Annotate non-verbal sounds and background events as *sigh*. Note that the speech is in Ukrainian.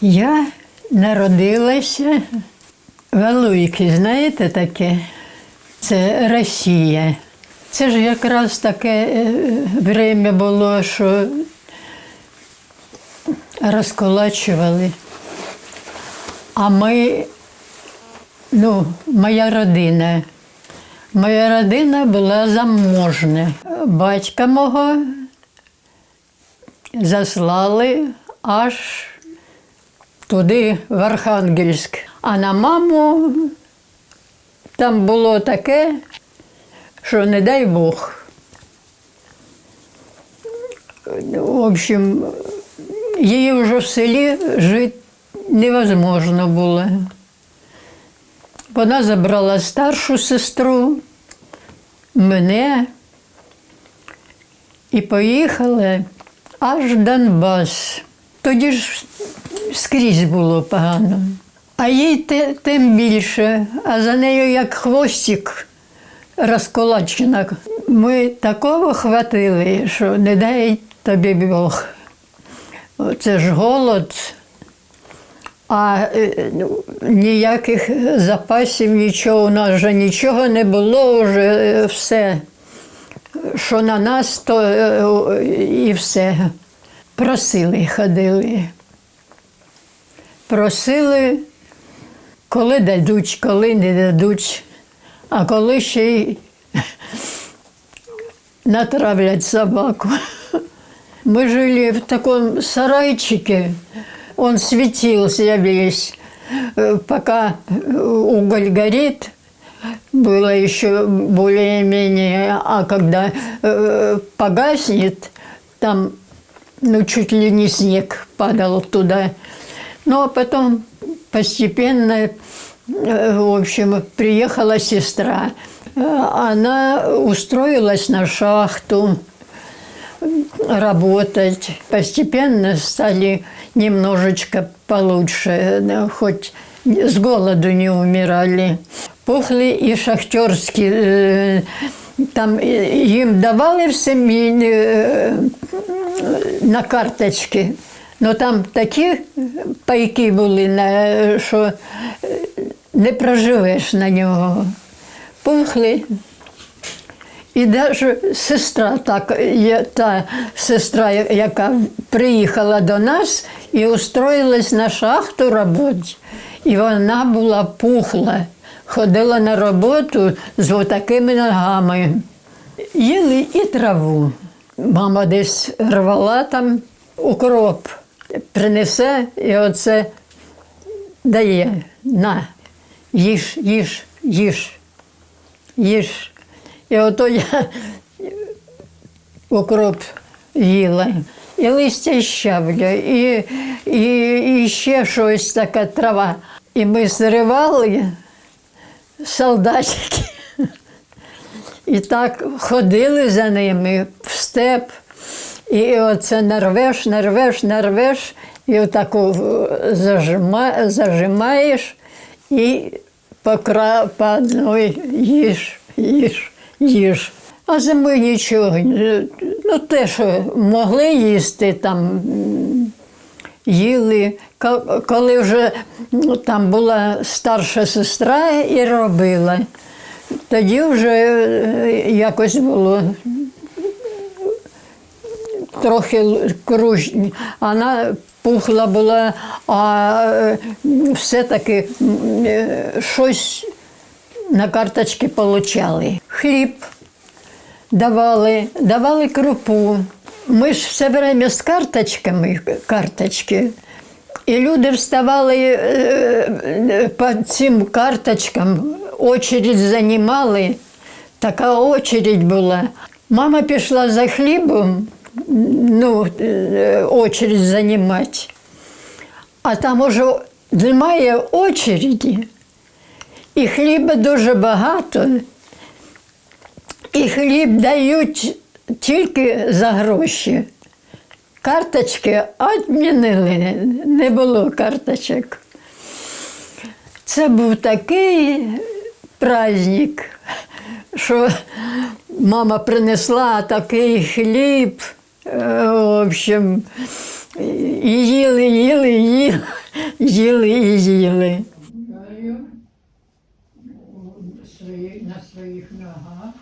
Я народилася в Алуйки, знаєте таке? Це Росія. Це ж якраз таке е, время було, що розколачували. А ми, ну, моя родина. Моя родина була заможна. Батька мого заслали аж туди, в Архангельськ. А на маму там було таке, що не дай Бог. В общем, її вже в селі жити невозможно було. Вона забрала старшу сестру, мене і поїхала аж в Донбас. Тоді ж скрізь було погано. А їй те- тим більше, а за нею як хвостик розколочена. Ми такого хватили, що не дай тобі Бог. Це ж голод, а е, ну, ніяких запасів, нічого, у нас вже нічого не було, вже е, все, що на нас, то е, і все. Просили, ходили. Просили, коли дадуть, коли не дадуть, а коли ще й *laughs* натравлять собаку. *laughs* Мы жили в таком сарайчике, он светился весь. Пока уголь горит, было еще более-менее, а когда э, погаснет, там ну, чуть ли не снег падал туда. Ну, а потом постепенно, э, в общем, приехала сестра. Э, Она устроилась на шахту работать. Постепенно стали немножечко получше, да, хоть с голоду не умирали. Пухли і шахтерські. е, Там е, їм давали в сем'ї е, на карточки. Ну там такі пайки були, що е, не проживеш на нього. Пухли. І навіть сестра, так, та сестра, яка приїхала до нас і устроїлась на шахту роботи. І вона була пухла, ходила на роботу з отакими ногами. Їли і траву. Мама десь рвала там укроп, принесе і оце дає. На, їж, їж, їж їж. І ото я укроп їла. І листя щавля, і, і, і ще щось така трава. І ми зривали солдатики. І так ходили за ними в степ. І оце нарвеш, нарвеш, нарвеш, і отаку зажима, зажимаєш і по, кра... по їж, їж, їж. А зими нічого. Ну, те, що могли їсти, там їли. Ко- Коли вже ну, там була старша сестра і робила, тоді вже е, якось було трохи л- круж. Вона пухла була, а е, все-таки е, щось на карточки получали. Хліб давали, давали крупу. Ми ж все время з карточками, карточки. І люди вставали е, по цим карточкам, очередь займали. Така очередь була. Мама пішла за хлібом, ну, е, очередь займати. А там уже немає очереді. І хліба дуже багато. І хліб дають тільки за гроші. Карточки відмінили, не було карточок. Це був такий праздник, що мама принесла такий хліб. Е, В общем, і їли, їли, їли. їли і їли. на своїх ногах.